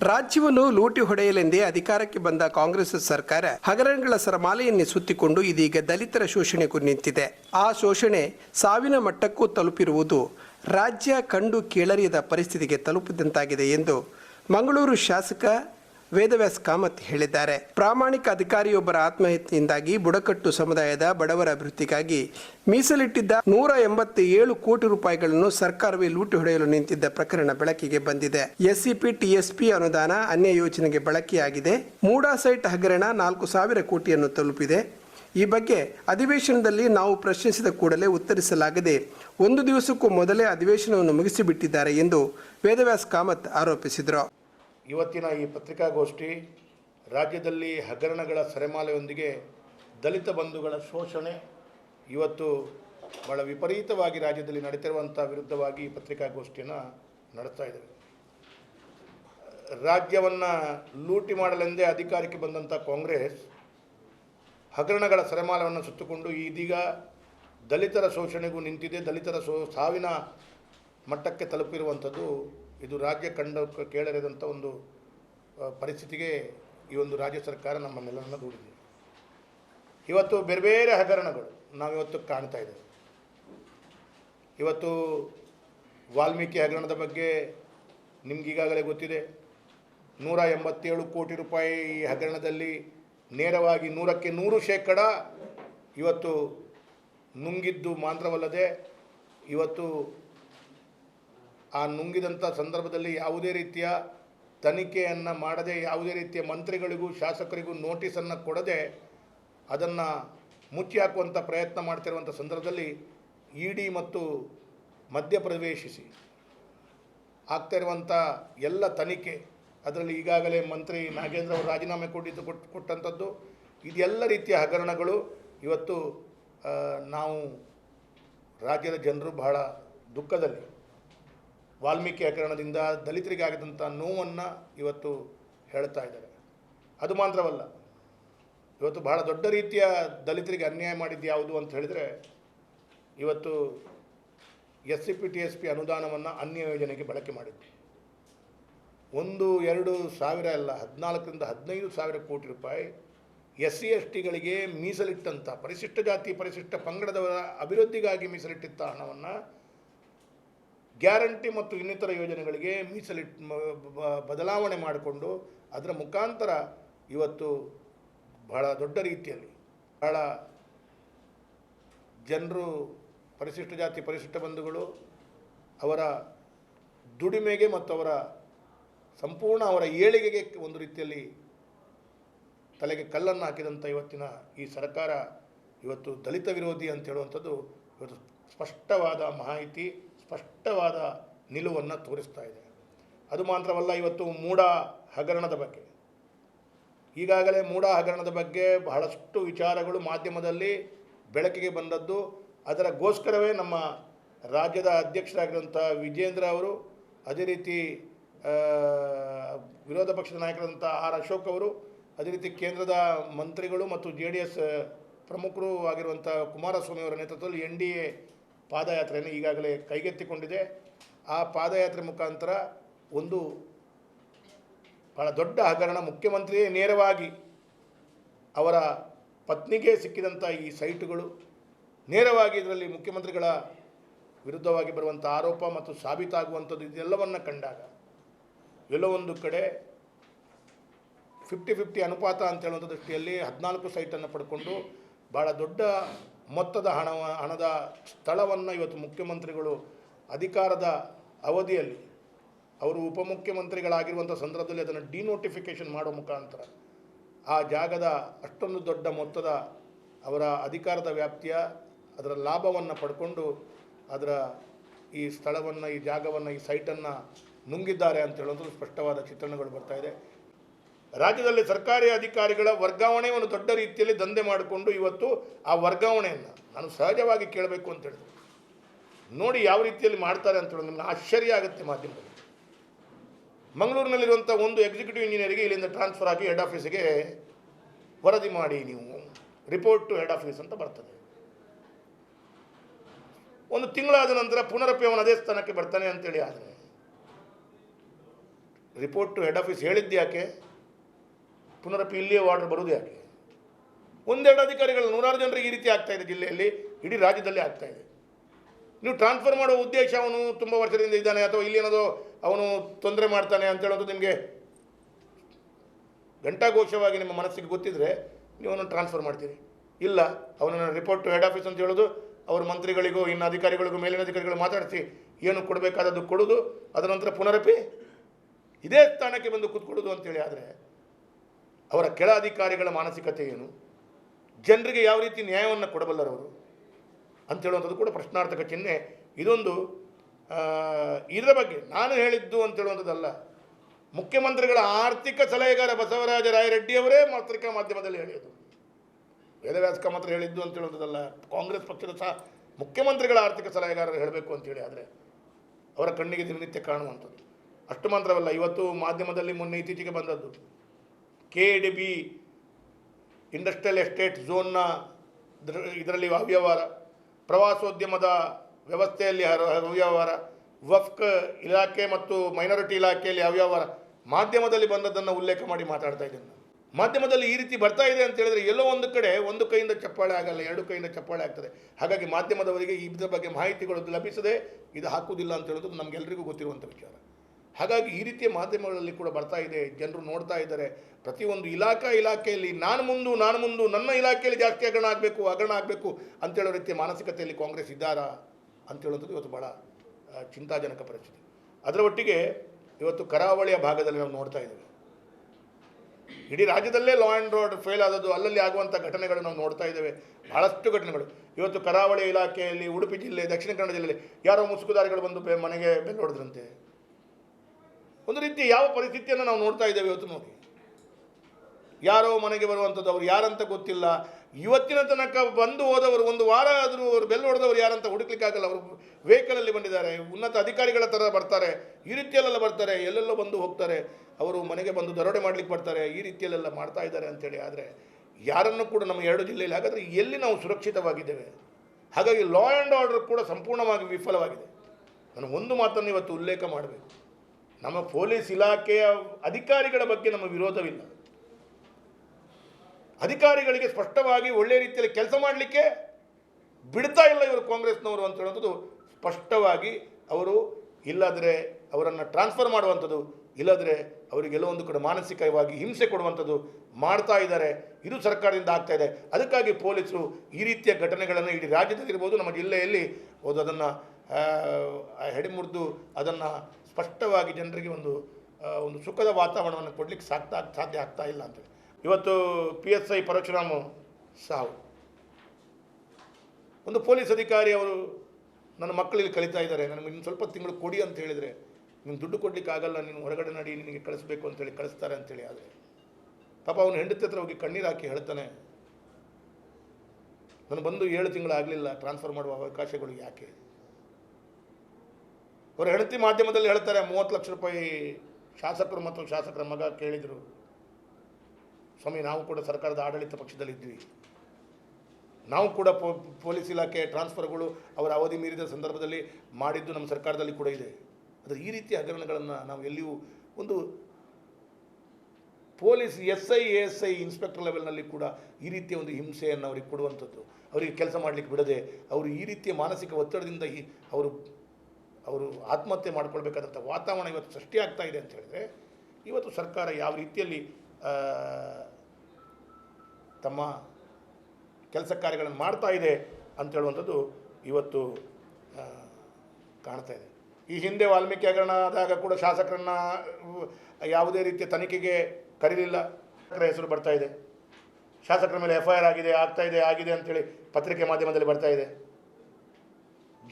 ರಾಜ್ಯವನ್ನು ಲೂಟಿ ಹೊಡೆಯಲೆಂದೇ ಅಧಿಕಾರಕ್ಕೆ ಬಂದ ಕಾಂಗ್ರೆಸ್ ಸರ್ಕಾರ ಹಗರಣಗಳ ಸರಮಾಲೆಯನ್ನೇ ಸುತ್ತಿಕೊಂಡು ಇದೀಗ ದಲಿತರ ಶೋಷಣೆಗೂ ನಿಂತಿದೆ. ಆ ಶೋಷಣೆ ಸಾವಿನ ಮಟ್ಟಕ್ಕೂ ತಲುಪಿರುವುದು ರಾಜ್ಯ ಕಂಡು ಕೇಳರಿಯದ ಪರಿಸ್ಥಿತಿಗೆ ತಲುಪಿದಂತಾಗಿದೆ ಎಂದು ಮಂಗಳೂರು ಶಾಸಕ ವೇದವ್ಯಾಸ್ ಕಾಮತ್ ಹೇಳಿದ್ದಾರೆ. ಪ್ರಾಮಾಣಿಕ ಅಧಿಕಾರಿಯೊಬ್ಬರ ಆತ್ಮಹತ್ಯೆಯಿಂದಾಗಿ ಬುಡಕಟ್ಟು ಸಮುದಾಯದ ಬಡವರ ಅಭಿವೃದ್ಧಿಗಾಗಿ ಮೀಸಲಿಟ್ಟಿದ್ದ ನೂರ ಎಂಬತ್ತೇಳು ಕೋಟಿ ರೂಪಾಯಿಗಳನ್ನು ಸರ್ಕಾರವೇ ಲೂಟಿ ಹೊಡೆಯಲು ನಿಂತಿದ್ದ ಪ್ರಕರಣ ಬೆಳಕಿಗೆ ಬಂದಿದೆ. ಎಸ್ಸಿಪಿ, ಟಿಎಸ್ಪಿ ಅನುದಾನ ಅನ್ಯ ಯೋಜನೆಗೆ ಬಳಕೆಯಾಗಿದೆ. ಮೂಡಾ ಸೈಟ್ ಹಗರಣ ನಾಲ್ಕು ಸಾವಿರ ಕೋಟಿಯನ್ನು ತಲುಪಿದೆ. ಈ ಬಗ್ಗೆ ಅಧಿವೇಶನದಲ್ಲಿ ನಾವು ಪ್ರಶ್ನಿಸಿದ ಕೂಡಲೇ ಉತ್ತರಿಸಲಾಗದೆ ಒಂದು ದಿವಸಕ್ಕೂ ಮೊದಲೇ ಅಧಿವೇಶನವನ್ನು ಮುಗಿಸಿಬಿಟ್ಟಿದ್ದಾರೆ ಎಂದು ವೇದವ್ಯಾಸ್ ಕಾಮತ್ ಆರೋಪಿಸಿದರು. ಇವತ್ತಿನ ಈ ಪತ್ರಿಕಾಗೋಷ್ಠಿ ರಾಜ್ಯದಲ್ಲಿ ಹಗರಣಗಳ ಸರೆಮಾಲೆಯೊಂದಿಗೆ ದಲಿತ ಬಂಧುಗಳ ಶೋಷಣೆ, ಇವತ್ತು ಭಾಳ ವಿಪರೀತವಾಗಿ ರಾಜ್ಯದಲ್ಲಿ ನಡೀತಿರುವಂಥ ವಿರುದ್ಧವಾಗಿ ಈ ಪತ್ರಿಕಾಗೋಷ್ಠಿಯನ್ನು ನಡೆಸ್ತಾ ಇದ್ದೇವೆ. ರಾಜ್ಯವನ್ನು ಲೂಟಿ ಮಾಡಲೆಂದೇ ಅಧಿಕಾರಕ್ಕೆ ಬಂದಂಥ ಕಾಂಗ್ರೆಸ್ ಹಗರಣಗಳ ಸರೆಮಾಲವನ್ನು ಸುತ್ತುಕೊಂಡು ಇದೀಗ ದಲಿತರ ಶೋಷಣೆಗೂ ನಿಂತಿದೆ. ದಲಿತರ ಸೋ, ಸಾವಿನ ಮಟ್ಟಕ್ಕೆ ತಲುಪಿರುವಂಥದ್ದು ಇದು ರಾಜ್ಯ ಕಂಡ ಕೇಳರಿದಂಥ ಒಂದು ಪರಿಸ್ಥಿತಿಗೆ ಈ ಒಂದು ರಾಜ್ಯ ಸರ್ಕಾರ ನಮ್ಮನ್ನೆಲ್ಲರನ್ನ ದೂಡಿದೆ. ಇವತ್ತು ಬೇರೆ ಬೇರೆ ಹಗರಣಗಳು ನಾವಿವತ್ತು ಕಾಣ್ತಾ ಇದ್ದೇವೆ. ಇವತ್ತು ವಾಲ್ಮೀಕಿ ಹಗರಣದ ಬಗ್ಗೆ ನಿಮಗೀಗಾಗಲೇ ಗೊತ್ತಿದೆ. ನೂರ ಎಂಬತ್ತೇಳು ಕೋಟಿ ರೂಪಾಯಿ ಈ ಹಗರಣದಲ್ಲಿ ನೇರವಾಗಿ ನೂರಕ್ಕೆ ನೂರು ಶೇಕಡ ಇವತ್ತು ನುಂಗಿದ್ದು ಮಾತ್ರವಲ್ಲದೆ, ಇವತ್ತು ಆ ನುಂಗಿದಂಥ ಸಂದರ್ಭದಲ್ಲಿ ಯಾವುದೇ ರೀತಿಯ ತನಿಖೆಯನ್ನು ಮಾಡದೆ, ಯಾವುದೇ ರೀತಿಯ ಮಂತ್ರಿಗಳಿಗೂ, ಶಾಸಕರಿಗೂ ನೋಟಿಸನ್ನು ಕೊಡದೆ ಅದನ್ನು ಮುಚ್ಚಿ ಹಾಕುವಂಥ ಪ್ರಯತ್ನ ಮಾಡ್ತಿರುವಂಥ ಸಂದರ್ಭದಲ್ಲಿ ಇ ಡಿ ಮತ್ತು ಮಧ್ಯಪ್ರವೇಶಿಸಿ. ಆಗ್ತಾ ಇರುವಂಥ ಎಲ್ಲ ತನಿಖೆ, ಅದರಲ್ಲಿ ಈಗಾಗಲೇ ಮಂತ್ರಿ ನಾಗೇಂದ್ರ ಅವರು ರಾಜೀನಾಮೆ ಕೊಟ್ಟಿದ್ದು ಕೊಟ್ಟು ಕೊಟ್ಟಂಥದ್ದು, ಇದೆಲ್ಲ ರೀತಿಯ ಹಗರಣಗಳು ಇವತ್ತು ನಾವು ರಾಜ್ಯದ ಜನರು ಬಹಳ ದುಃಖದಲ್ಲಿ. ವಾಲ್ಮೀಕಿ ಹಗರಣದಿಂದ ದಲಿತರಿಗೆ ಆಗಿದಂಥ ನೋವನ್ನು ಇವತ್ತು ಹೇಳ್ತಾ ಇದ್ದಾರೆ. ಅದು ಮಾತ್ರವಲ್ಲ, ಇವತ್ತು ಬಹಳ ದೊಡ್ಡ ರೀತಿಯ ದಲಿತರಿಗೆ ಅನ್ಯಾಯ ಮಾಡಿದ್ದು ಯಾವುದು ಅಂತ ಹೇಳಿದರೆ, ಇವತ್ತು S C P T S P ಅನುದಾನವನ್ನು ಅನ್ಯ ಯೋಜನೆಗೆ ಬಳಕೆ ಮಾಡಿದ್ವಿ. ಒಂದು, ಎರಡು ಸಾವಿರ ಅಲ್ಲ, ಹದಿನಾಲ್ಕರಿಂದ ಹದಿನೈದು ಸಾವಿರ ಕೋಟಿ ರೂಪಾಯಿ ಎಸ್ ಸಿ ಎಸ್ ಟಿಗಳಿಗೆ ಮೀಸಲಿಟ್ಟಂಥ ಪರಿಶಿಷ್ಟ ಜಾತಿ ಪರಿಶಿಷ್ಟ ಪಂಗಡದವರ ಅಭಿವೃದ್ಧಿಗಾಗಿ ಮೀಸಲಿಟ್ಟಿದ್ದ ಹಣವನ್ನು ಗ್ಯಾರಂಟಿ ಮತ್ತು ಇನ್ನಿತರ ಯೋಜನೆಗಳಿಗೆ ಮೀಸಲಿಟ್ ಬದಲಾವಣೆ ಮಾಡಿಕೊಂಡು ಅದರ ಮುಖಾಂತರ ಇವತ್ತು ಬಹಳ ದೊಡ್ಡ ರೀತಿಯಲ್ಲಿ ಬಹಳ ಜನರು, ಪರಿಶಿಷ್ಟ ಜಾತಿ, ಪರಿಶಿಷ್ಟ ಬಂಧುಗಳು ಅವರ ದುಡಿಮೆಗೆ ಮತ್ತು ಅವರ ಸಂಪೂರ್ಣ ಅವರ ಏಳಿಗೆಗೆ ಒಂದು ರೀತಿಯಲ್ಲಿ ತಲೆಗೆ ಕಲ್ಲನ್ನು ಹಾಕಿದಂಥ ಇವತ್ತಿನ ಈ ಸರ್ಕಾರ ಇವತ್ತು ದಲಿತ ವಿರೋಧಿ ಅಂತ ಹೇಳುವಂಥದ್ದು ಇವತ್ತು ಸ್ಪಷ್ಟವಾದ ಮಾಹಿತಿ. ಸ್ಪಷ್ಟವಾದ ನಿಲುವನ್ನು ತೋರಿಸ್ತಾ ಇದೆ. ಅದು ಮಾತ್ರವಲ್ಲ, ಇವತ್ತು ಮೂಡ ಹಗರಣದ ಬಗ್ಗೆ. ಈಗಾಗಲೇ ಮೂಡ ಹಗರಣದ ಬಗ್ಗೆ ಬಹಳಷ್ಟು ವಿಚಾರಗಳು ಮಾಧ್ಯಮದಲ್ಲಿ ಬೆಳಕಿಗೆ ಬಂದದ್ದು. ಅದರಗೋಸ್ಕರವೇ ನಮ್ಮ ರಾಜ್ಯದ ಅಧ್ಯಕ್ಷರಾಗಿರುವಂಥ ವಿಜೇಂದ್ರ ಅವರು, ಅದೇ ರೀತಿ ವಿರೋಧ ಪಕ್ಷದ ನಾಯಕರಾದಂಥ ಆರ್ ಅಶೋಕ್ ಅವರು, ಅದೇ ರೀತಿ ಕೇಂದ್ರದ ಮಂತ್ರಿಗಳು ಮತ್ತು ಜೆ ಡಿ ಎಸ್ ಪ್ರಮುಖರು ಆಗಿರುವಂಥ ಕುಮಾರಸ್ವಾಮಿ ಅವರ ನೇತೃತ್ವದಲ್ಲಿ ಎನ್ ಡಿ ಎ ಪಾದಯಾತ್ರೆಯನ್ನು ಈಗಾಗಲೇ ಕೈಗೆತ್ತಿಕೊಂಡಿದೆ. ಆ ಪಾದಯಾತ್ರೆ ಮುಖಾಂತರ ಒಂದು ಬಹಳ ದೊಡ್ಡ ಹಗರಣ ಮುಖ್ಯಮಂತ್ರಿಯೇ ನೇರವಾಗಿ ಅವರ ಪತ್ನಿಗೆ ಸಿಕ್ಕಿದಂಥ ಈ ಸೈಟುಗಳು, ನೇರವಾಗಿ ಇದರಲ್ಲಿ ಮುಖ್ಯಮಂತ್ರಿಗಳ ವಿರುದ್ಧವಾಗಿ ಬರುವಂಥ ಆರೋಪ ಮತ್ತು ಸಾಬೀತಾಗುವಂಥದ್ದು ಇದೆಲ್ಲವನ್ನು ಕಂಡಾಗ ಎಲ್ಲೋ ಒಂದು ಕಡೆ ಫಿಫ್ಟಿ ಫಿಫ್ಟಿ ಅನುಪಾತ ಅಂತ ಹೇಳುವಂಥ ದೃಷ್ಟಿಯಲ್ಲಿ ಹದಿನಾಲ್ಕು ಸೈಟನ್ನು ಪಡ್ಕೊಂಡು ಭಾಳ ದೊಡ್ಡ ಮೊತ್ತದ ಹಣ, ಹಣದ ಸ್ಥಳವನ್ನು ಇವತ್ತು ಮುಖ್ಯಮಂತ್ರಿಗಳು ಅಧಿಕಾರದ ಅವಧಿಯಲ್ಲಿ ಅವರು ಉಪಮುಖ್ಯಮಂತ್ರಿಗಳಾಗಿರುವಂಥ ಸಂದರ್ಭದಲ್ಲಿ ಅದನ್ನು ಡಿನೋಟಿಫಿಕೇಷನ್ ಮಾಡೋ ಮುಖಾಂತರ ಆ ಜಾಗದ ಅಷ್ಟೊಂದು ದೊಡ್ಡ ಮೊತ್ತದ ಅವರ ಅಧಿಕಾರದ ವ್ಯಾಪ್ತಿಯ ಅದರ ಲಾಭವನ್ನು ಪಡ್ಕೊಂಡು ಅದರ ಈ ಸ್ಥಳವನ್ನು, ಈ ಜಾಗವನ್ನು, ಈ ಸೈಟನ್ನು ನುಂಗಿದ್ದಾರೆ ಅಂತ ಹೇಳೋದು ಸ್ಪಷ್ಟವಾದ ಚಿತ್ರಣಗಳು ಬರ್ತಾ ಇದೆ. ರಾಜ್ಯದಲ್ಲಿ ಸರ್ಕಾರಿ ಅಧಿಕಾರಿಗಳ ವರ್ಗಾವಣೆ ಒಂದು ದೊಡ್ಡ ರೀತಿಯಲ್ಲಿ ದಂಧೆ ಮಾಡಿಕೊಂಡು ಇವತ್ತು ಆ ವರ್ಗಾವಣೆಯನ್ನು ನಾನು ಸಹಜವಾಗಿ ಕೇಳಬೇಕು ಅಂತ ಹೇಳಿದೆ. ನೋಡಿ ಯಾವ ರೀತಿಯಲ್ಲಿ ಮಾಡ್ತಾರೆ ಅಂತ ನಮ್ಗೆ ಆಶ್ಚರ್ಯ ಆಗುತ್ತೆ ಮಾಧ್ಯಮದಲ್ಲಿ. ಮಂಗಳೂರಿನಲ್ಲಿರುವಂಥ ಒಂದು ಎಕ್ಸಿಕ್ಯೂಟಿವ್ ಇಂಜಿನಿಯರಿಗೆ ಇಲ್ಲಿಂದ ಟ್ರಾನ್ಸ್ಫರ್ ಆಗಿ ಹೆಡ್ ಆಫೀಸಿಗೆ ವರದಿ ಮಾಡಿ ನೀವು. ರಿಪೋರ್ಟ್ ಟು ಹೆಡ್ ಆಫೀಸ್ ಅಂತ ಬರ್ತದೆ. ಒಂದು ತಿಂಗಳಾದ ನಂತರ ಪುನರಪಿ ಅವನ ಅದೇ ಸ್ಥಾನಕ್ಕೆ ಬರ್ತಾನೆ ಅಂತೇಳಿ ಆದರೆ ರಿಪೋರ್ಟ್ ಟು ಹೆಡ್ ಆಫೀಸ್ ಹೇಳಿದ್ದು ಯಾಕೆ ಪುನರಪಿ ಇಲ್ಲಿಯೇ ವಾರ್ಡ್ರ್ ಬರುವುದು ಯಾಕೆ ಒಂದೆರಡು ಅಧಿಕಾರಿಗಳು ನೂರಾರು ಜನರಿಗೆ ಈ ರೀತಿ ಆಗ್ತಾ ಇದೆ ಜಿಲ್ಲೆಯಲ್ಲಿ, ಇಡೀ ರಾಜ್ಯದಲ್ಲೇ ಆಗ್ತಾ ಇದೆ. ನೀವು ಟ್ರಾನ್ಸ್ಫರ್ ಮಾಡೋ ಉದ್ದೇಶ ಅವನು ತುಂಬ ವರ್ಷದಿಂದ ಇದ್ದಾನೆ ಅಥವಾ ಇಲ್ಲಿ ಏನೋ ಅವನು ತೊಂದರೆ ಮಾಡ್ತಾನೆ ಅಂತ ಹೇಳೋದು ನಿಮಗೆ ಘಂಟಾಘೋಷವಾಗಿ ನಿಮ್ಮ ಮನಸ್ಸಿಗೆ ಗೊತ್ತಿದ್ರೆ ನೀವು ಅವನನ್ನು ಟ್ರಾನ್ಸ್ಫರ್ ಮಾಡ್ತೀರಿ. ಇಲ್ಲ, ಅವನನ್ನು ರಿಪೋರ್ಟ್ ಹೆಡ್ ಆಫೀಸ್ ಅಂತ ಹೇಳೋದು, ಅವ್ರ ಮಂತ್ರಿಗಳಿಗೂ, ಇನ್ನು ಅಧಿಕಾರಿಗಳಿಗೂ, ಮೇಲಿನ ಅಧಿಕಾರಿಗಳು ಮಾತಾಡಿಸಿ ಏನು ಕೊಡಬೇಕಾದದ್ದು ಕೊಡೋದು, ಅದರ ನಂತರ ಪುನರಪಿ ಇದೇ ಸ್ಥಾನಕ್ಕೆ ಬಂದು ಕೂತ್ಕೊಳ್ಳೋದು ಅಂತೇಳಿ. ಆದರೆ ಅವರ ಕೆಳ ಅಧಿಕಾರಿಗಳ ಮಾನಸಿಕತೆ ಏನು? ಜನರಿಗೆ ಯಾವ ರೀತಿ ನ್ಯಾಯವನ್ನು ಕೊಡಬಲ್ಲರವರು ಅಂತ ಹೇಳುವಂಥದ್ದು ಕೂಡ ಪ್ರಶ್ನಾರ್ಥಕ ಚಿಹ್ನೆ. ಇದೊಂದು ಇದರ ಬಗ್ಗೆ ನಾನು ಹೇಳಿದ್ದು ಅಂತ ಹೇಳುವಂಥದ್ದಲ್ಲ ಮುಖ್ಯಮಂತ್ರಿಗಳ ಆರ್ಥಿಕ ಸಲಹೆಗಾರ ಬಸವರಾಜ ರಾಯರೆಡ್ಡಿಯವರೇ ಪತ್ರಿಕಾ ಮಾಧ್ಯಮದಲ್ಲಿ ಹೇಳಿದ್ದು. ವೇದವ್ಯಾಸಕ ಮಾತ್ರ ಹೇಳಿದ್ದು ಅಂತ ಕಾಂಗ್ರೆಸ್ ಪಕ್ಷದ ಸಹ ಮುಖ್ಯಮಂತ್ರಿಗಳ ಆರ್ಥಿಕ ಸಲಹೆಗಾರರು ಹೇಳಬೇಕು ಅಂತೇಳಿ ಆದರೆ ಅವರ ಕಣ್ಣಿಗೆ ದಿನನಿತ್ಯ ಕಾಣುವಂಥದ್ದು. ಅಷ್ಟು ಮಾತ್ರವಲ್ಲ, ಇವತ್ತು ಮಾಧ್ಯಮದಲ್ಲಿ ಮೊನ್ನೆ ಇತ್ತೀಚೆಗೆ ಬಂದದ್ದು. K D B industrial estate ಝೋನ್ನ ಇದರಲ್ಲಿ ಅವ್ಯವಹಾರ. ಪ್ರವಾಸೋದ್ಯಮದ ವ್ಯವಸ್ಥೆಯಲ್ಲಿ ಹರ- ಅವ್ಯವಹಾರ. ವಫ್ಕ್ ಇಲಾಖೆ ಮತ್ತು ಮೈನಾರಿಟಿ ಇಲಾಖೆಯಲ್ಲಿ ಅವ್ಯವಹಾರ. ಮಾಧ್ಯಮದಲ್ಲಿ ಬಂದದ್ದನ್ನು ಉಲ್ಲೇಖ ಮಾಡಿ ಮಾತಾಡ್ತಾ ಇದ್ದೇನೆ ಮಾಧ್ಯಮದಲ್ಲಿ ಈ ರೀತಿ ಬರ್ತಾ ಇದೆ ಅಂತ ಹೇಳಿದ್ರೆ ಎಲ್ಲೋ ಒಂದು ಕಡೆ ಒಂದು ಕೈಯಿಂದ ಚಪ್ಪಾಳೆ ಆಗಲ್ಲ, ಎರಡು ಕೈಯಿಂದ ಚಪ್ಪಾಳೆ ಆಗ್ತದೆ. ಹಾಗಾಗಿ ಮಾಧ್ಯಮದವರಿಗೆ ಇದರ ಬಗ್ಗೆ ಮಾಹಿತಿಗಳು ಲಭಿಸದೆ ಇದು ಹಾಕುವುದಿಲ್ಲ ಅಂತ ಹೇಳೋದು ನಮಗೆಲ್ಲರಿಗೂ ಗೊತ್ತಿರುವಂಥ ವಿಚಾರ. ಹಾಗಾಗಿ ಈ ರೀತಿಯ ಮಾಧ್ಯಮಗಳಲ್ಲಿ ಕೂಡ ಬರ್ತಾ ಇದೆ. ಜನರು ನೋಡ್ತಾ ಇದ್ದಾರೆ. ಪ್ರತಿಯೊಂದು ಇಲಾಖಾ ಇಲಾಖೆಯಲ್ಲಿ ನಾನು ಮುಂದು ನಾನು ಮುಂದು, ನನ್ನ ಇಲಾಖೆಯಲ್ಲಿ ಜಾಸ್ತಿ ಹಗರಣ ಆಗಬೇಕು ಹಗರಣ ಆಗಬೇಕು ಅಂತೇಳೋ ರೀತಿಯ ಮಾನಸಿಕತೆಯಲ್ಲಿ ಕಾಂಗ್ರೆಸ್ ಇದ್ದಾರಾ ಅಂತೇಳೋದು ಇವತ್ತು ಭಾಳ ಚಿಂತಾಜನಕ ಪರಿಸ್ಥಿತಿ. ಅದರ ಒಟ್ಟಿಗೆ ಇವತ್ತು ಕರಾವಳಿಯ ಭಾಗದಲ್ಲಿ ನಾವು ನೋಡ್ತಾ ಇದ್ದೇವೆ. ಇಡೀ ರಾಜ್ಯದಲ್ಲೇ ಲಾ ಆ್ಯಂಡ್ ಆರ್ಡರ್ ಫೇಲ್ ಆದದ್ದು, ಅಲ್ಲಲ್ಲಿ ಆಗುವಂಥ ಘಟನೆಗಳು ನಾವು ನೋಡ್ತಾ ಇದ್ದೇವೆ. ಬಹಳಷ್ಟು ಘಟನೆಗಳು. ಇವತ್ತು ಕರಾವಳಿ ಇಲಾಖೆಯಲ್ಲಿ ಉಡುಪಿ ಜಿಲ್ಲೆ, ದಕ್ಷಿಣ ಕನ್ನಡ ಜಿಲ್ಲೆಯಲ್ಲಿ ಯಾರೋ ಮುಸುಕುದಾರಿಗಳು ಬಂದು ಮನೆಗೆ ಬೆಲ್ ಹೊಡೆದ್ರಂತೆ. ಒಂದು ರೀತಿ ಯಾವ ಪರಿಸ್ಥಿತಿಯನ್ನು ನಾವು ನೋಡ್ತಾ ಇದ್ದೇವೆ ಇವತ್ತು ನೋಡಿ. ಯಾರೋ ಮನೆಗೆ ಬರುವಂಥದ್ದು ಅವ್ರು ಯಾರಂತ ಗೊತ್ತಿಲ್ಲ. ಇವತ್ತಿನ ತನಕ ಬಂದು ಹೋದವರು, ಒಂದು ವಾರ ಆದರೂ ಅವರು ಬೆಲ್ ಹೊಡೆದವರು ಯಾರಂತ ಹುಡುಕ್ಲಿಕ್ಕಾಗಲ್ಲ ಅವರು ವೆಹಿಕಲಲ್ಲಿ ಬಂದಿದ್ದಾರೆ. ಉನ್ನತ ಅಧಿಕಾರಿಗಳ ಥರ ಬರ್ತಾರೆ. ಈ ರೀತಿಯಲ್ಲೆಲ್ಲ ಬರ್ತಾರೆ. ಎಲ್ಲೆಲ್ಲೋ ಬಂದು ಹೋಗ್ತಾರೆ. ಅವರು ಮನೆಗೆ ಬಂದು ದರೋಡೆ ಮಾಡ್ಲಿಕ್ಕೆ ಬರ್ತಾರೆ. ಈ ರೀತಿಯಲ್ಲೆಲ್ಲ ಮಾಡ್ತಾ ಇದ್ದಾರೆ ಅಂತೇಳಿ. ಆದರೆ ಯಾರನ್ನು ಕೂಡ ನಮ್ಮ ಎರಡು ಜಿಲ್ಲೆಯಲ್ಲಿ, ಹಾಗಾದರೆ ಎಲ್ಲಿ ನಾವು ಸುರಕ್ಷಿತವಾಗಿದ್ದೇವೆ? ಹಾಗಾಗಿ ಲಾ ಆ್ಯಂಡ್ ಆರ್ಡರ್ ಕೂಡ ಸಂಪೂರ್ಣವಾಗಿ ವಿಫಲವಾಗಿದೆ. ನಾನು ಒಂದು ಮಾತನ್ನು ಇವತ್ತು ಉಲ್ಲೇಖ ಮಾಡಬೇಕು. ನಮ್ಮ ಪೊಲೀಸ್ ಇಲಾಖೆಯ ಅಧಿಕಾರಿಗಳ ಬಗ್ಗೆ ನಮ್ಮ ವಿರೋಧವಿಲ್ಲ. ಅಧಿಕಾರಿಗಳಿಗೆ ಸ್ಪಷ್ಟವಾಗಿ ಒಳ್ಳೆಯ ರೀತಿಯಲ್ಲಿ ಕೆಲಸ ಮಾಡಲಿಕ್ಕೆ ಬಿಡ್ತಾ ಇಲ್ಲ ಇವರು ಕಾಂಗ್ರೆಸ್ನವರು ಅಂತ ಹೇಳುವಂಥದ್ದು ಸ್ಪಷ್ಟವಾಗಿ ಅವರು ಇಲ್ಲದ್ರೆ ಅವರನ್ನು ಟ್ರಾನ್ಸ್ಫರ್ ಮಾಡುವಂಥದ್ದು, ಇಲ್ಲದ್ರೆ ಅವರಿಗೆ ಒಂದು ಕಡೆ ಮಾನಸಿಕವಾಗಿ ಹಿಂಸೆ ಕೊಡುವಂಥದ್ದು ಮಾಡ್ತಾ ಇದ್ದಾರೆ. ಇದು ಸರ್ಕಾರದಿಂದ ಆಗ್ತಾ ಇದೆ. ಅದಕ್ಕಾಗಿ ಪೊಲೀಸರು ಈ ರೀತಿಯ ಘಟನೆಗಳನ್ನು ಇಡೀ ರಾಜ್ಯದಲ್ಲಿರ್ಬೋದು, ನಮ್ಮ ಜಿಲ್ಲೆಯಲ್ಲಿ ಹೋದು ಅದನ್ನು ಹೆಡಿಮುರಿದು ಅದನ್ನು ಸ್ಪಷ್ಟವಾಗಿ ಜನರಿಗೆ ಒಂದು ಒಂದು ಸುಖದ ವಾತಾವರಣವನ್ನು ಕೊಡಲಿಕ್ಕೆ ಸಾಕ್ತಾ, ಸಾಧ್ಯ ಆಗ್ತಾ ಇಲ್ಲ ಅಂತೇಳಿ ಇವತ್ತು ಪಿ ಎಸ್ ಐ ಪರಶುರಾಮ ಸಾವು ಒಂದು ಪೊಲೀಸ್ ಅಧಿಕಾರಿ ಅವರು ನನ್ನ ಮಕ್ಕಳಿಗೆ ಕಲಿತಾ ಇದ್ದಾರೆ. ನನಗೆ ಇನ್ನು ಸ್ವಲ್ಪ ತಿಂಗಳು ಕೊಡಿ ಅಂತ ಹೇಳಿದರೆ, ನೀನು ದುಡ್ಡು ಕೊಡ್ಲಿಕ್ಕೆ ಆಗಲ್ಲ, ನೀನು ಹೊರಗಡೆ ನಡಿ, ನಿನಗೆ ಕಳಿಸ್ಬೇಕು ಅಂತೇಳಿ ಕಳಿಸ್ತಾರೆ ಅಂತೇಳಿ ಆದರೆ ಪಾಪ ಅವನು ಹೆಂಡತಿ ಹತ್ರ ಹೋಗಿ ಕಣ್ಣೀರು ಹಾಕಿ ಹೇಳ್ತಾನೆ ನಾನು ಬಂದು ಏಳು ತಿಂಗಳಾಗಲಿಲ್ಲ ಟ್ರಾನ್ಸ್ಫರ್ ಮಾಡುವ ಅವಕಾಶಗಳು ಯಾಕೆ? ಅವರ ಹೇಳ್ತಿ ಮಾಧ್ಯಮದಲ್ಲಿ ಹೇಳ್ತಾರೆ, ಮೂವತ್ತು ಲಕ್ಷ ರೂಪಾಯಿ ಶಾಸಕರು ಮತ್ತು ಶಾಸಕರ ಮಗ ಕೇಳಿದರು. ಸ್ವಾಮಿ, ನಾವು ಕೂಡ ಸರ್ಕಾರದ ಆಡಳಿತ ಪಕ್ಷದಲ್ಲಿದ್ವಿ ನಾವು ಕೂಡ ಪೊಲೀಸ್ ಇಲಾಖೆ ಟ್ರಾನ್ಸ್ಫರ್ಗಳು ಅವರ ಅವಧಿ ಮೀರಿದ ಸಂದರ್ಭದಲ್ಲಿ ಮಾಡಿದ್ದು ನಮ್ಮ ಸರ್ಕಾರದಲ್ಲಿ ಕೂಡ ಇದೆ. ಆದರೆ ಈ ರೀತಿಯ ಹಗರಣಗಳನ್ನು ನಾವು ಎಲ್ಲಿಯೂ ಒಂದು police S I A S I inspector ಲೆವೆಲ್ನಲ್ಲಿ ಕೂಡ ಈ ರೀತಿಯ ಒಂದು ಹಿಂಸೆಯನ್ನು ಅವರಿಗೆ ಕೊಡುವಂಥದ್ದು. ಅವರಿಗೆ ಕೆಲಸ ಮಾಡಲಿಕ್ಕೆ ಬಿಡದೆ ಅವರು ಈ ರೀತಿಯ ಮಾನಸಿಕ ಒತ್ತಡದಿಂದ ಅವರು ಅವರು ಆತ್ಮಹತ್ಯೆ ಮಾಡ್ಕೊಳ್ಬೇಕಾದಂಥ ವಾತಾವರಣ ಇವತ್ತು ಸೃಷ್ಟಿಯಾಗ್ತಾ ಇದೆ ಅಂತ ಹೇಳಿದ್ರೆ, ಇವತ್ತು ಸರ್ಕಾರ ಯಾವ ರೀತಿಯಲ್ಲಿ ತಮ್ಮ ಕೆಲಸ ಕಾರ್ಯಗಳನ್ನು ಮಾಡ್ತಾ ಇದೆ ಅಂತ ಹೇಳುವಂಥದ್ದು ಇವತ್ತು ಕಾಣ್ತಾ ಇದೆ. ಈ ಹಿಂದೆ ವಾಲ್ಮೀಕಿ ಹಗರಣ ಆದಾಗ ಕೂಡ ಶಾಸಕರನ್ನು ಯಾವುದೇ ರೀತಿಯ ತನಿಖೆಗೆ ಕರೀಲಿಲ್ಲ. ಹೆಸರು ಬರ್ತಾ ಇದೆ. ಶಾಸಕರ ಮೇಲೆ ಎಫ್ ಐ ಆರ್ ಆಗಿದೆ, ಆಗ್ತಾ ಇದೆ, ಆಗಿದೆ ಅಂತೇಳಿ ಪತ್ರಿಕೆ ಮಾಧ್ಯಮದಲ್ಲಿ ಬರ್ತಾ ಇದೆ.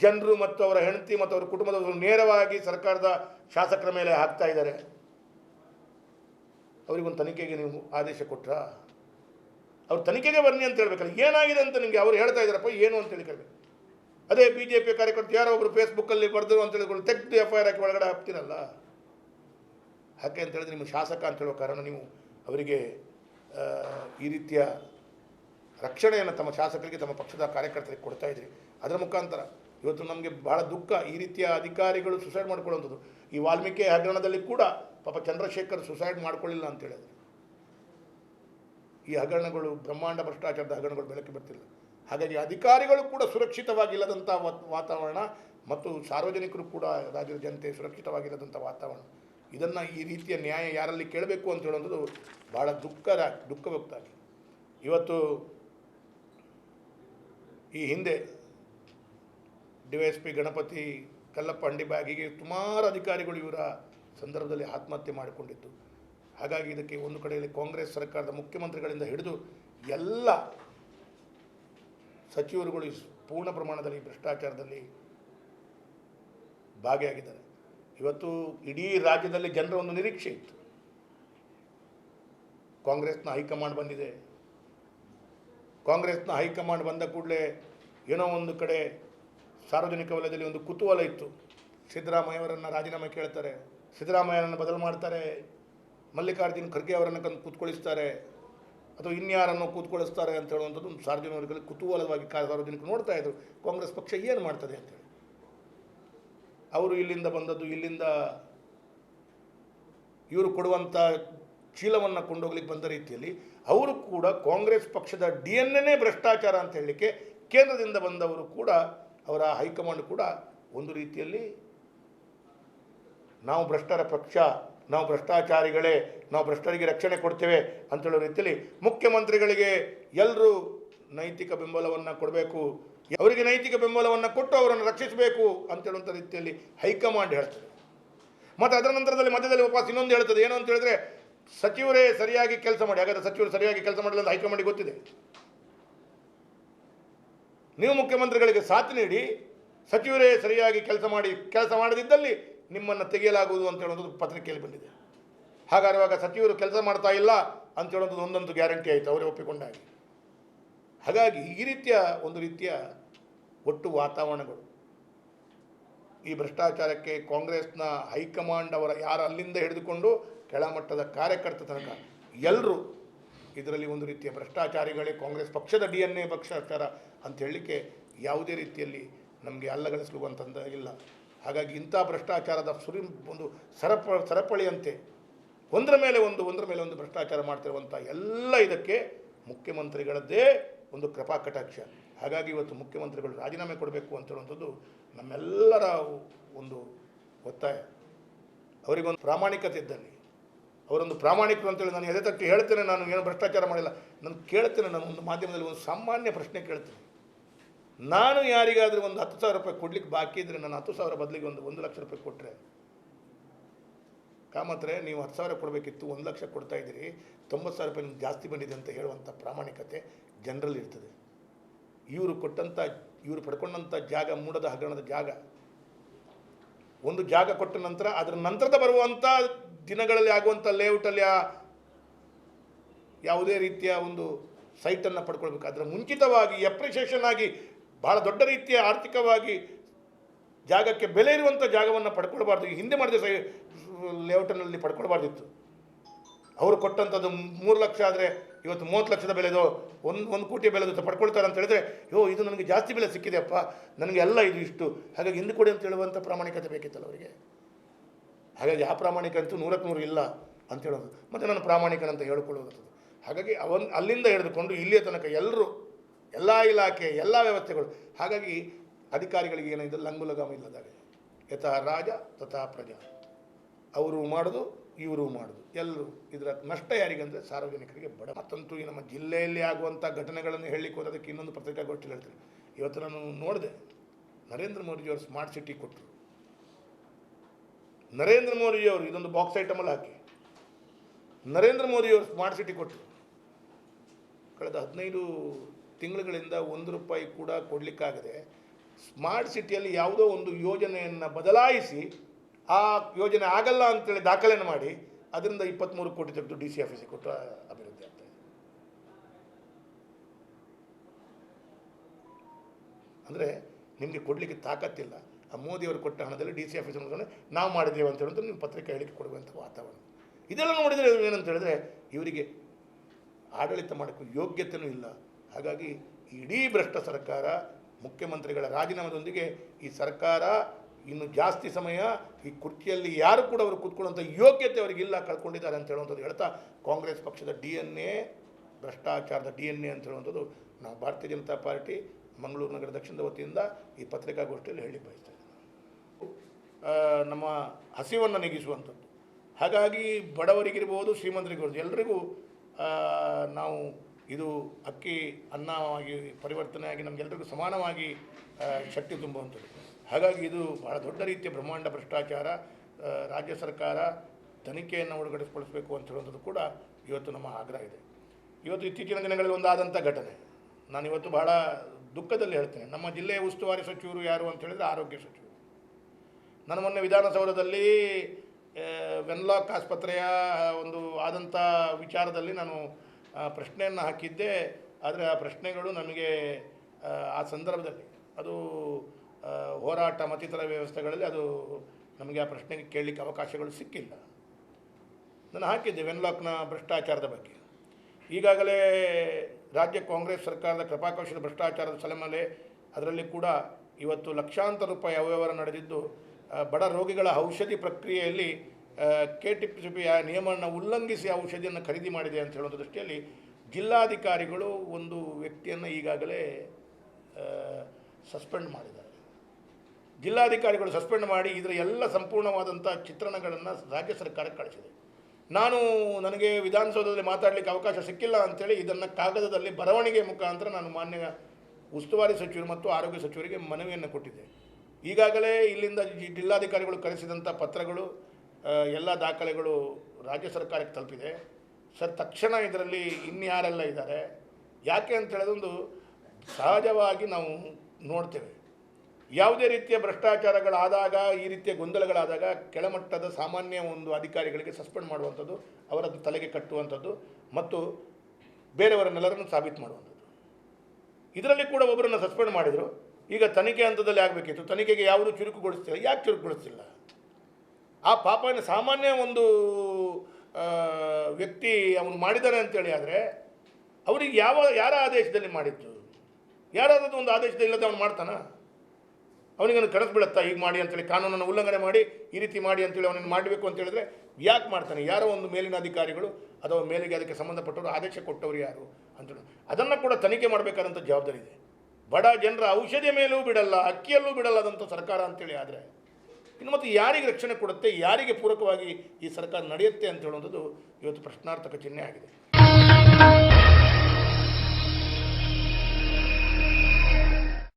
ಜನರು ಮತ್ತು ಅವರ ಹೆಂಡತಿ ಮತ್ತು ಅವರ ಕುಟುಂಬದವರು ನೇರವಾಗಿ ಸರ್ಕಾರದ ಶಾಸಕರ ಮೇಲೆ ಹಾಕ್ತಾ ಇದ್ದಾರೆ. ಅವರಿಗೊಂದು ತನಿಖೆಗೆ ನೀವು ಆದೇಶ ಕೊಟ್ರ? ಅವ್ರು ತನಿಖೆಗೆ ಬನ್ನಿ ಅಂತ ಹೇಳ್ಬೇಕಲ್ಲ, ಏನಾಗಿದೆ ಅಂತ ನಿಮಗೆ ಅವ್ರು ಹೇಳ್ತಾ ಇದ್ದಾರಪ್ಪ, ಏನು ಅಂತ ಹೇಳಿ ಕೇಳಬೇಕು. ಅದೇ ಬಿ ಜೆ ಪಿ ಕಾರ್ಯಕರ್ತರು ಯಾರೋ ಒಬ್ಬರು ಫೇಸ್ಬುಕ್ಕಲ್ಲಿ ಬರೆದ್ರು ಅಂತ ಹೇಳಿಕೊಂಡು ತೆಗ್ದು ಎಫ್ ಐ ಆರ್ ಹಾಕಿ ಒಳಗಡೆ ಹಾಕ್ತೀರಲ್ಲ? ಯಾಕೆ ಅಂತ ಹೇಳಿದ್ರೆ ನಿಮ್ಮ ಶಾಸಕ ಅಂತ ಹೇಳೋ ಕಾರಣ ನೀವು ಅವರಿಗೆ ಈ ರೀತಿಯ ರಕ್ಷಣೆಯನ್ನು ತಮ್ಮ ಶಾಸಕರಿಗೆ, ತಮ್ಮ ಪಕ್ಷದ ಕಾರ್ಯಕರ್ತರಿಗೆ ಕೊಡ್ತಾ ಇದ್ರಿ. ಅದರ ಮುಖಾಂತರ ಇವತ್ತು ನಮಗೆ ಬಹಳ ದುಃಖ ಈ ರೀತಿಯ ಅಧಿಕಾರಿಗಳು ಸುಸೈಡ್ ಮಾಡ್ಕೊಳ್ಳುವಂಥದ್ದು. ಈ ವಾಲ್ಮೀಕಿ ಹಗರಣದಲ್ಲಿ ಕೂಡ ಪಾಪ ಚಂದ್ರಶೇಖರ್ ಸುಸೈಡ್ ಮಾಡ್ಕೊಳ್ಳಿಲ್ಲ ಅಂತ ಹೇಳಿದ್ರು. ಈ ಹಗರಣಗಳು ಬ್ರಹ್ಮಾಂಡ ಭ್ರಷ್ಟಾಚಾರದ ಹಗರಣಗಳು ಬೆಳಕಿಗೆ ಬರ್ತಿಲ್ಲ. ಹಾಗಾಗಿ ಅಧಿಕಾರಿಗಳು ಕೂಡ ಸುರಕ್ಷಿತವಾಗಿಲ್ಲದಂಥ ವಾತ್- ವಾತಾವರಣ ಮತ್ತು ಸಾರ್ವಜನಿಕರು ಕೂಡ ರಾಜ್ಯದ ಜನತೆ ಸುರಕ್ಷಿತವಾಗಿರದಂಥ ವಾತಾವರಣ. ಇದನ್ನು ಈ ರೀತಿಯ ನ್ಯಾಯ ಯಾರಲ್ಲಿ ಕೇಳಬೇಕು ಅಂತ ಹೇಳೋದು ಭಾಳ ದುಃಖದ ದುಃಖ ಇವತ್ತು ಈ ಹಿಂದೆ D S P, Ganapati, Kallappa Handibag ಹೀಗೆ ಸುಮಾರು ಅಧಿಕಾರಿಗಳು ಇವರ ಸಂದರ್ಭದಲ್ಲಿ ಆತ್ಮಹತ್ಯೆ ಮಾಡಿಕೊಂಡಿದ್ದು. ಹಾಗಾಗಿ ಇದಕ್ಕೆ ಒಂದು ಕಡೆಯಲ್ಲಿ ಕಾಂಗ್ರೆಸ್ ಸರ್ಕಾರದ ಮುಖ್ಯಮಂತ್ರಿಗಳಿಂದ ಹಿಡಿದು ಎಲ್ಲ ಸಚಿವರುಗಳು ಪೂರ್ಣ ಪ್ರಮಾಣದಲ್ಲಿ ಭ್ರಷ್ಟಾಚಾರದಲ್ಲಿ ಭಾಗಿಯಾಗಿದ್ದಾರೆ. ಇವತ್ತು ಇಡೀ ರಾಜ್ಯದಲ್ಲಿ ಜನರ ಒಂದು ನಿರೀಕ್ಷೆ ಇತ್ತು. ಕಾಂಗ್ರೆಸ್ನ ಹೈಕಮಾಂಡ್ ಬಂದಿದೆ. ಕಾಂಗ್ರೆಸ್ನ ಹೈಕಮಾಂಡ್ ಬಂದ ಕೂಡಲೇ ಏನೋ ಒಂದು ಕಡೆ ಸಾರ್ವಜನಿಕ ವಲಯದಲ್ಲಿ ಒಂದು ಕುತೂಹಲ ಇತ್ತು. ಸಿದ್ದರಾಮಯ್ಯವರನ್ನು ರಾಜೀನಾಮೆ ಕೇಳ್ತಾರೆ. ಸಿದ್ದರಾಮಯ್ಯನನ್ನು ಬದಲು ಮಾಡ್ತಾರೆ. ಮಲ್ಲಿಕಾರ್ಜುನ ಖರ್ಗೆ ಅವರನ್ನು ಕಂದು ಕೂತ್ಕೊಳಿಸ್ತಾರೆ. ಅಥವಾ ಇನ್ಯಾರನ್ನು ಕೂತ್ಕೊಳಿಸ್ತಾರೆ ಅಂತ ಹೇಳುವಂಥದ್ದು ಒಂದು ಸಾರ್ವಜನಿಕರಲ್ಲಿ ಕುತೂಹಲವಾಗಿ ಕಾ ಸಾರ್ವಜನಿಕರು ನೋಡ್ತಾ ಇದ್ರು. ಕಾಂಗ್ರೆಸ್ ಪಕ್ಷ ಏನು ಮಾಡ್ತದೆ ಅಂತೇಳಿ ಅವರು ಇಲ್ಲಿಂದ ಬಂದದ್ದು ಇಲ್ಲಿಂದ ಇವರು ಕೊಡುವಂಥ ಚೀಲವನ್ನು ಕೊಂಡೋಗ್ಲಿಕ್ಕೆ ಬಂದ ರೀತಿಯಲ್ಲಿ ಅವರು ಕೂಡ ಕಾಂಗ್ರೆಸ್ ಪಕ್ಷದ ಡಿ ಎನ್ ಎನೇ ಭ್ರಷ್ಟಾಚಾರ ಅಂತ ಹೇಳಲಿಕ್ಕೆ ಕೇಂದ್ರದಿಂದ ಬಂದವರು ಕೂಡ ಅವರ ಹೈಕಮಾಂಡ್ ಕೂಡ ಒಂದು ರೀತಿಯಲ್ಲಿ ನಾವು ಭ್ರಷ್ಟರ ಪಕ್ಷ, ನಾವು ಭ್ರಷ್ಟಾಚಾರಿಗಳೇ, ನಾವು ಭ್ರಷ್ಟರಿಗೆ ರಕ್ಷಣೆ ಕೊಡ್ತೇವೆ ಅಂತ ಹೇಳೋ ರೀತಿಯಲ್ಲಿ ಮುಖ್ಯಮಂತ್ರಿಗಳಿಗೆ ಎಲ್ಲರೂ ನೈತಿಕ ಬೆಂಬಲವನ್ನು ಕೊಡಬೇಕು, ಅವರಿಗೆ ನೈತಿಕ ಬೆಂಬಲವನ್ನು ಕೊಟ್ಟು ಅವರನ್ನು ರಕ್ಷಿಸಬೇಕು ಅಂತ ಹೇಳುವಂಥ ರೀತಿಯಲ್ಲಿ ಹೈಕಮಾಂಡ್ ಹೇಳ್ತದೆ. ಮತ್ತು ಅದರ ನಂತರದಲ್ಲಿ ಮಧ್ಯದಲ್ಲಿ ವಾಪಸ್ ಇನ್ನೊಂದು ಹೇಳ್ತದೆ ಏನು ಅಂತ ಹೇಳಿದ್ರೆ ಸಚಿವರೇ ಸರಿಯಾಗಿ ಕೆಲಸ ಮಾಡಿ, ಹಾಗಾದರೆ ಸಚಿವರು ಸರಿಯಾಗಿ ಕೆಲಸ ಮಾಡಲ್ಲ ಅಂತ ಹೈಕಮಾಂಡಿಗೆ ಗೊತ್ತಿದೆ. ನೀವು ಮುಖ್ಯಮಂತ್ರಿಗಳಿಗೆ ಸಾಥ್ ನೀಡಿ, ಸಚಿವರೇ ಸರಿಯಾಗಿ ಕೆಲಸ ಮಾಡಿ, ಕೆಲಸ ಮಾಡದಿದ್ದಲ್ಲಿ ನಿಮ್ಮನ್ನು ತೆಗೆಯಲಾಗುವುದು ಅಂತ ಹೇಳೋದು ಪತ್ರಿಕೆಯಲ್ಲಿ ಬಂದಿದೆ. ಹಾಗಾರುವಾಗ ಸಚಿವರು ಕೆಲಸ ಮಾಡ್ತಾ ಇಲ್ಲ ಅಂತ ಹೇಳೋದು ಒಂದೊಂದು ಗ್ಯಾರಂಟಿ ಆಯಿತು, ಅವರೇ ಒಪ್ಪಿಕೊಂಡಾಗಿ ಹಾಗಾಗಿ ಈ ರೀತಿಯ ಒಂದು ರೀತಿಯ ಒಟ್ಟು ವಾತಾವರಣಗಳು, ಈ ಭ್ರಷ್ಟಾಚಾರಕ್ಕೆ ಕಾಂಗ್ರೆಸ್ನ ಹೈಕಮಾಂಡ್ ಅವರ ಯಾರು ಅಲ್ಲಿಂದ ಹಿಡಿದುಕೊಂಡು ಕೆಳಮಟ್ಟದ ಕಾರ್ಯಕರ್ತ ತನಕ ಎಲ್ಲರೂ ಇದರಲ್ಲಿ ಒಂದು ರೀತಿಯ ಭ್ರಷ್ಟಾಚಾರಿಗಳೇ ಕಾಂಗ್ರೆಸ್ ಪಕ್ಷದ ಡಿ ಎನ್ ಎ ಭ್ರಷ್ಟಾಚಾರ ಅಂತ ಹೇಳಲಿಕ್ಕೆ ಯಾವುದೇ ರೀತಿಯಲ್ಲಿ ನಮಗೆ ಅಲ್ಲಗಳಿಸುವಂಥದ್ದಾಗಿಲ್ಲ ಹಾಗಾಗಿ ಇಂಥ ಭ್ರಷ್ಟಾಚಾರದ ಸುರಿ ಒಂದು ಸರಪ ಸರಪಳಿಯಂತೆ ಒಂದರ ಮೇಲೆ ಒಂದು, ಒಂದರ ಮೇಲೆ ಒಂದು ಭ್ರಷ್ಟಾಚಾರ ಮಾಡ್ತಿರುವಂಥ ಎಲ್ಲ ಇದಕ್ಕೆ ಮುಖ್ಯಮಂತ್ರಿಗಳದ್ದೇ ಒಂದು ಕೃಪಾ ಕಟಾಕ್ಷ. ಹಾಗಾಗಿ ಇವತ್ತು ಮುಖ್ಯಮಂತ್ರಿಗಳು ರಾಜೀನಾಮೆ ಕೊಡಬೇಕು ಅಂತ ಹೇಳುವಂಥದ್ದು ನಮ್ಮೆಲ್ಲರ ಒಂದು ಒತ್ತಾಯ. ಅವರಿಗೊಂದು ಪ್ರಾಮಾಣಿಕತೆ ಇದ್ದಲ್ಲಿ ಅವರೊಂದು ಪ್ರಾಮಾಣಿಕರು ಅಂತೇಳಿ ನಾನು ಎದೆ ತಟ್ಟಿ ಹೇಳ್ತೇನೆ, ನಾನು ಏನು ಭ್ರಷ್ಟಾಚಾರ ಮಾಡಿಲ್ಲ. ನಾನು ಕೇಳ್ತೇನೆ, ನಾನು ಒಂದು ಮಾಧ್ಯಮದಲ್ಲಿ ಒಂದು ಸಾಮಾನ್ಯ ಪ್ರಶ್ನೆ ಕೇಳ್ತೇನೆ. ನಾನು ಯಾರಿಗಾದರೂ ಒಂದು ಹತ್ತು ಸಾವಿರ ರೂಪಾಯಿ ಕೊಡ್ಲಿಕ್ಕೆ ಬಾಕಿ ಇದ್ದರೆ ನಾನು ಹತ್ತು ಸಾವಿರ ಬದಲಿಗೆ ಒಂದು ಒಂದು ಲಕ್ಷ ರೂಪಾಯಿ ಕೊಟ್ಟರೆ ಕಾಮತ್ರೆ, ನೀವು ಹತ್ತು ಸಾವಿರ ಕೊಡಬೇಕಿತ್ತು, ಒಂದು ಲಕ್ಷ ಕೊಡ್ತಾ ಇದ್ದೀರಿ, ತೊಂಬತ್ತು ಸಾವಿರ ರೂಪಾಯಿ ಜಾಸ್ತಿ ಬಂದಿದೆ ಅಂತ ಹೇಳುವಂಥ ಪ್ರಾಮಾಣಿಕತೆ ಜನರಲ್ಲಿ ಇರ್ತದೆ. ಇವರು ಕೊಟ್ಟಂಥ, ಇವರು ಪಡ್ಕೊಂಡಂಥ ಜಾಗ, ಮೂಡದ ಹಗರಣದ ಜಾಗ, ಒಂದು ಜಾಗ ಕೊಟ್ಟ ನಂತರ ಅದರ ನಂತರದ ಬರುವಂಥ ದಿನಗಳಲ್ಲಿ ಆಗುವಂಥ ಲೇಔಟಲ್ಲಿ ಆ ಯಾವುದೇ ರೀತಿಯ ಒಂದು ಸೈಟನ್ನು ಪಡ್ಕೊಳ್ಬೇಕು. ಅದರ ಮುಂಚಿತವಾಗಿ ಎಪ್ರಿಷಿಯೇಷನ್ ಆಗಿ ಬಹಳ ದೊಡ್ಡ ರೀತಿಯ ಆರ್ಥಿಕವಾಗಿ ಜಾಗಕ್ಕೆ ಬೆಲೆ ಇರುವಂಥ ಜಾಗವನ್ನು ಪಡ್ಕೊಳ್ಬಾರ್ದು. ಹಿಂದೆ ಮಾಡಿದ ಸೈ ಲೇಔಟ್ನಲ್ಲಿ ಪಡ್ಕೊಳ್ಬಾರ್ದಿತ್ತು. ಅವರು ಕೊಟ್ಟಂಥದ್ದು ಮೂರು ಲಕ್ಷ ಆದರೆ ಇವತ್ತು ಮೂವತ್ತು ಲಕ್ಷದ ಬೆಲೆದು ಒಂದು ಒಂದು ಕೋಟಿ ಬೆಲೆದು ಪಡ್ಕೊಳ್ತಾರೆ ಅಂತ ಹೇಳಿದ್ರೆ, ಯೋ, ಇದು ನನಗೆ ಜಾಸ್ತಿ ಬೆಲೆ ಸಿಕ್ಕಿದೆಯಪ್ಪ ನನಗೆ ಎಲ್ಲ ಇದು ಇಷ್ಟು. ಹಾಗಾಗಿ ಹಿಂದೆ ಕೊಡಿ ಅಂತ ಹೇಳುವಂಥ ಪ್ರಾಮಾಣಿಕತೆ ಬೇಕಿತ್ತಲ್ಲ ಅವರಿಗೆ? ಹಾಗಾಗಿ ಆ ಪ್ರಾಮಾಣಿಕ ಅಂತೂ ನೂರಕ್ಕೆ ನೂರು ಇಲ್ಲ ಅಂತ ಹೇಳೋದು. ಮತ್ತು ನಾನು ಪ್ರಾಮಾಣಿಕನಂತ ಹೇಳ್ಕೊಳ್ಳೋದು ಹಾಗಾಗಿ ಅವನ್ ಅಲ್ಲಿಂದ ಹಿಡಿದುಕೊಂಡು ಇಲ್ಲಿಯ ತನಕ ಎಲ್ಲರೂ ಎಲ್ಲ ಇಲಾಖೆ, ಎಲ್ಲ ವ್ಯವಸ್ಥೆಗಳು, ಹಾಗಾಗಿ ಅಧಿಕಾರಿಗಳಿಗೆ ಏನಿದೆ ಲಂಗುಲಗಾಮ ಇಲ್ಲದಾಗ. ಯಥಾ ರಾಜ, ತಥಾ ಪ್ರಜಾ. ಅವರು ಮಾಡೋದು, ಇವರು ಮಾಡೋದು. ಎಲ್ಲರೂ ಇದರ ನಷ್ಟ ಯಾರಿಗಂದರೆ ಸಾರ್ವಜನಿಕರಿಗೆ ಬಡ. ಮತ್ತಂತೂ ನಮ್ಮ ಜಿಲ್ಲೆಯಲ್ಲಿ ಆಗುವಂಥ ಘಟನೆಗಳನ್ನು ಹೇಳಲಿಕ್ಕೆ ಅದಕ್ಕೆ ಇನ್ನೊಂದು ಪತ್ರಿಕಾಗೋಷ್ಠಿ ಹೇಳ್ತೀನಿ. ಇವತ್ತು ನಾನು ನೋಡಿದೆ, ನರೇಂದ್ರ ಮೋದಿಯವರು ಸ್ಮಾರ್ಟ್ ಸಿಟಿ ಕೊಟ್ಟರು. ನರೇಂದ್ರ ಮೋದಿಯವರು ಇದೊಂದು ಬಾಕ್ಸ್ ಐಟಮಲ್ಲಿ ಹಾಕಿ. ನರೇಂದ್ರ ಮೋದಿಯವರು ಸ್ಮಾರ್ಟ್ ಸಿಟಿ ಕೊಟ್ಟರು ಕಳೆದ ಹದಿನೈದು ತಿಂಗಳುಗಳಿಂದ ಒಂದು ರೂಪಾಯಿ ಕೂಡ ಕೊಡಲಿಕ್ಕಾಗದೆ ಸ್ಮಾರ್ಟ್ ಸಿಟಿಯಲ್ಲಿ ಯಾವುದೋ ಒಂದು ಯೋಜನೆಯನ್ನು ಬದಲಾಯಿಸಿ ಆ ಯೋಜನೆ ಆಗಲ್ಲ ಅಂತೇಳಿ ದಾಖಲೆಯನ್ನು ಮಾಡಿ, ಅದರಿಂದ ಇಪ್ಪತ್ತ್ಮೂರು ಕೋಟಿ ತೆಗೆದು ಡಿ ಸಿ ಆಫೀಸಿಗೆ ಕೊಟ್ಟು ಅಭಿವೃದ್ಧಿ ಆಗ್ತದೆ. ಅಂದರೆ ನಿಮಗೆ ಕೊಡಲಿಕ್ಕೆ ತಾಕತ್ತಿಲ್ಲ. ಆ ಮೋದಿಯವರು ಕೊಟ್ಟ ಹಣದಲ್ಲಿ ಡಿ ಸಿ ಆಫೀಸ್ ನಾವು ಮಾಡಿದ್ದೇವೆ ಅಂತ ಹೇಳಿದ್ರೆ ನೀವು ಪತ್ರಿಕೆ ಹೇಳಿಕೆ ಕೊಡುವಂಥ ವಾತಾವರಣ. ಇದೆಲ್ಲ ನೋಡಿದರೆ ಏನಂತ ಹೇಳಿದ್ರೆ ಇವರಿಗೆ ಆಡಳಿತ ಮಾಡೋಕ್ಕೂ ಯೋಗ್ಯತೆಯೂ ಇಲ್ಲ. ಹಾಗಾಗಿ ಇಡೀ ಭ್ರಷ್ಟ ಸರ್ಕಾರ ಮುಖ್ಯಮಂತ್ರಿಗಳ ರಾಜೀನಾಮದೊಂದಿಗೆ ಈ ಸರ್ಕಾರ ಇನ್ನು ಜಾಸ್ತಿ ಸಮಯ ಈ ಕುರ್ಚಿಯಲ್ಲಿ ಯಾರು ಕೂಡ ಅವರು ಕೂತ್ಕೊಳ್ಳುವಂಥ ಯೋಗ್ಯತೆ ಅವರಿಗಿಲ್ಲ ಕಳ್ಕೊಂಡಿದ್ದಾರೆ ಅಂತ ಹೇಳುವಂಥದ್ದು ಹೇಳ್ತಾ ಕಾಂಗ್ರೆಸ್ ಪಕ್ಷದ ಡಿ ಎನ್ ಎ ಭ್ರಷ್ಟಾಚಾರದ ಡಿ ಎನ್ ಎ ಅಂತ ಹೇಳುವಂಥದ್ದು ನಾವು ಭಾರತೀಯ ಜನತಾ ಪಾರ್ಟಿ ಮಂಗಳೂರು ನಗರ ದಕ್ಷಿಣದ ವತಿಯಿಂದ ಈ ಪತ್ರಿಕಾಗೋಷ್ಠಿಯಲ್ಲಿ ಹೇಳಿ ಬಯಸ್ತಾ ಇದ್ದೀನಿ ಆ, ನಮ್ಮ ಹಸಿವನ್ನು ನೀಗಿಸುವಂಥದ್ದು. ಹಾಗಾಗಿ ಬಡವರಿಗಿರ್ಬೋದು ಶ್ರೀಮಂತರಿಗಿರ್ಬೋದು ಎಲ್ರಿಗೂ ನಾವು ಇದು ಅಕ್ಕಿ ಅನ್ನವಾಗಿ ಪರಿವರ್ತನೆಯಾಗಿ ನಮಗೆಲ್ಲರಿಗೂ ಸಮಾನವಾಗಿ ಶಕ್ತಿ ತುಂಬುವಂಥದ್ದು. ಹಾಗಾಗಿ ಇದು ಬಹಳ ದೊಡ್ಡ ರೀತಿಯ ಬ್ರಹ್ಮಾಂಡ ಭ್ರಷ್ಟಾಚಾರ ರಾಜ್ಯ ಸರ್ಕಾರ ತನಿಖೆಯನ್ನು ಒಳಗಡೆಗೊಳಿಸಬೇಕು ಅಂತ ಹೇಳುವಂಥದ್ದು ಕೂಡ ಇವತ್ತು ನಮ್ಮ ಆಗ್ರಹ ಇದೆ. ಇವತ್ತು ಇತ್ತೀಚಿನ ದಿನಗಳಲ್ಲಿ ಒಂದಾದಂಥ ಘಟನೆ. ನಾನು ಇವತ್ತು ಬಹಳ ದುಃಖದಲ್ಲಿ ಹೇಳ್ತೇನೆ. ನಮ್ಮ ಜಿಲ್ಲೆಯ ಉಸ್ತುವಾರಿ ಸಚಿವರು ಯಾರು ಅಂತ ಹೇಳಿದರೆ ಆರೋಗ್ಯ ಸಚಿವರು. ನಾನು ಮೊನ್ನೆ ವಿಧಾನಸೌಧದಲ್ಲಿ ವೆನ್ಲಾಕ್ ಆಸ್ಪತ್ರೆಯ ಒಂದು ಆದಂಥ ವಿಚಾರದಲ್ಲಿ ನಾನು ಪ್ರಶ್ನೆಯನ್ನು ಹಾಕಿದ್ದೆ. ಆದರೆ ಆ ಪ್ರಶ್ನೆಗಳು ನಮಗೆ ಆ, ಸಂದರ್ಭದಲ್ಲಿ ಅದು ಹೋರಾಟ ಮತ್ತಿತರ ವ್ಯವಸ್ಥೆಗಳಲ್ಲಿ ಅದು ನಮಗೆ ಆ ಪ್ರಶ್ನೆಗೆ ಕೇಳಲಿಕ್ಕೆ ಅವಕಾಶಗಳು ಸಿಕ್ಕಿಲ್ಲ. ನಾನು ಹಾಕಿದ್ದೆ ವೆನ್ಲಾಕ್ನ ಭ್ರಷ್ಟಾಚಾರದ ಬಗ್ಗೆ. ಈಗಾಗಲೇ ರಾಜ್ಯ ಕಾಂಗ್ರೆಸ್ ಸರ್ಕಾರದ ಕೃಪಾಕೌಶಲ ಭ್ರಷ್ಟಾಚಾರದ ಸಲಮಲೆ ಅದರಲ್ಲಿ ಕೂಡ ಇವತ್ತು ಲಕ್ಷಾಂತರ ರೂಪಾಯಿ ಅವ್ಯವಹಾರ ನಡೆದಿದ್ದು ಬಡ ರೋಗಿಗಳ ಔಷಧಿ ಪ್ರಕ್ರಿಯೆಯಲ್ಲಿ ಕೆ ಟಿ ಪಿ ಸಿ ಪಿಯ ನಿಯಮವನ್ನು ಉಲ್ಲಂಘಿಸಿ ಔಷಧಿಯನ್ನು ಖರೀದಿ ಮಾಡಿದೆ ಅಂತ ಹೇಳುವಂಥ ದೃಷ್ಟಿಯಲ್ಲಿ ಜಿಲ್ಲಾಧಿಕಾರಿಗಳು ಒಂದು ವ್ಯಕ್ತಿಯನ್ನು ಈಗಾಗಲೇ ಸಸ್ಪೆಂಡ್ ಮಾಡಿದ್ದಾರೆ. ಜಿಲ್ಲಾಧಿಕಾರಿಗಳು ಸಸ್ಪೆಂಡ್ ಮಾಡಿ ಇದರ ಎಲ್ಲ ಸಂಪೂರ್ಣವಾದಂಥ ಚಿತ್ರಣಗಳನ್ನು ರಾಜ್ಯ ಸರ್ಕಾರಕ್ಕೆ ಕಳಿಸಿದೆ. ನಾನು ನನಗೆ ವಿಧಾನಸೌಧದಲ್ಲಿ ಮಾತಾಡಲಿಕ್ಕೆ ಅವಕಾಶ ಸಿಕ್ಕಿಲ್ಲ ಅಂಥೇಳಿ ಇದನ್ನು ಕಾಗದದಲ್ಲಿ ಬರವಣಿಗೆ ಮುಖಾಂತರ ನಾನು ಮಾನ್ಯ ಉಸ್ತುವಾರಿ ಸಚಿವರು ಮತ್ತು ಆರೋಗ್ಯ ಸಚಿವರಿಗೆ ಮನವಿಯನ್ನು ಕೊಟ್ಟಿದ್ದೆ. ಈಗಾಗಲೇ ಇಲ್ಲಿಂದ ಜಿಲ್ಲಾಧಿಕಾರಿಗಳು ಕರೆಸಿದಂಥ ಪತ್ರಗಳು ಎಲ್ಲ ದಾಖಲೆಗಳು ರಾಜ್ಯ ಸರ್ಕಾರಕ್ಕೆ ತಲುಪಿದೆ. ಸರ್, ತಕ್ಷಣ ಇದರಲ್ಲಿ ಇನ್ಯಾರೆಲ್ಲ ಇದ್ದಾರೆ? ಯಾಕೆ ಅಂತ ಹೇಳೋದೊಂದು ಸಹಜವಾಗಿ ನಾವು ನೋಡ್ತೇವೆ. ಯಾವುದೇ ರೀತಿಯ ಭ್ರಷ್ಟಾಚಾರಗಳಾದಾಗ, ಈ ರೀತಿಯ ಗೊಂದಲಗಳಾದಾಗ ಕೆಳಮಟ್ಟದ ಸಾಮಾನ್ಯ ಒಂದು ಅಧಿಕಾರಿಗಳಿಗೆ ಸಸ್ಪೆಂಡ್ ಮಾಡುವಂಥದ್ದು, ಅವರದ್ದು ತಲೆಗೆ ಕಟ್ಟುವಂಥದ್ದು ಮತ್ತು ಬೇರೆಯವರನ್ನೆಲ್ಲರನ್ನು ಸಾಬೀತು ಮಾಡುವಂಥದ್ದು. ಇದರಲ್ಲಿ ಕೂಡ ಒಬ್ಬರನ್ನು ಸಸ್ಪೆಂಡ್ ಮಾಡಿದರು. ಈಗ ತನಿಖೆ ಹಂತದಲ್ಲಿ ಆಗಬೇಕಿತ್ತು. ತನಿಖೆಗೆ ಯಾವುದು ಚುರುಕುಗೊಳಿಸ್ತಿಲ್ಲ. ಯಾಕೆ ಚುರುಕುಗೊಳಿಸ್ತಿಲ್ಲ? ಆ ಪಾಪನ ಸಾಮಾನ್ಯ ಒಂದು ವ್ಯಕ್ತಿ ಅವನು ಮಾಡಿದ್ದಾನೆ ಅಂತೇಳಿ ಆದರೆ ಅವನಿಗೆ ಯಾವ, ಯಾರ ಆದೇಶದಲ್ಲಿ ಮಾಡಿದ್ದು? ಯಾರಾದ್ರೂ ಒಂದು ಆದೇಶದಲ್ಲಿ ಇಲ್ಲದೆ ಅವನು ಮಾಡ್ತಾನ? ಅವನಿಗನ್ನು ಕನಸು ಬೀಳುತ್ತಾ ಹೀಗೆ ಮಾಡಿ ಅಂತೇಳಿ ಕಾನೂನನ್ನು ಉಲ್ಲಂಘನೆ ಮಾಡಿ, ಈ ರೀತಿ ಮಾಡಿ ಅಂತೇಳಿ ಅವನನ್ನು ಮಾಡಬೇಕು ಅಂತ ಹೇಳಿದ್ರೆ ಯಾಕೆ ಮಾಡ್ತಾನೆ? ಯಾರೋ ಒಂದು ಮೇಲಿನ ಅಧಿಕಾರಿಗಳು ಅಥವಾ ಮೇಲಿಗೆ ಅದಕ್ಕೆ ಸಂಬಂಧಪಟ್ಟವರು ಆದೇಶ ಕೊಟ್ಟವರು ಯಾರು ಅಂತೇಳಿ ಅದನ್ನು ಕೂಡ ತನಿಖೆ ಮಾಡಬೇಕಾದಂಥ ಜವಾಬ್ದಾರಿ ಇದೆ. ಬಡ ಜನರ ಔಷಧಿಯ ಮೇಲೂ ಬಿಡಲ್ಲ, ಅಕ್ಕಿಯಲ್ಲೂ ಬಿಡಲ್ಲದಂಥ ಸರ್ಕಾರ ಅಂತೇಳಿ ಆದರೆ, ಇನ್ನು ಮತ್ತು ಯಾರಿಗೆ ರಕ್ಷಣೆ ಕೊಡುತ್ತೆ, ಯಾರಿಗೆ ಪೂರಕವಾಗಿ ಈ ಸರ್ಕಾರ ನಡೆಯುತ್ತೆ ಅಂತ ಹೇಳುವಂಥದ್ದು ಇವತ್ತು ಪ್ರಶ್ನಾರ್ಥಕ ಚಿಹ್ನೆ ಆಗಿದೆ.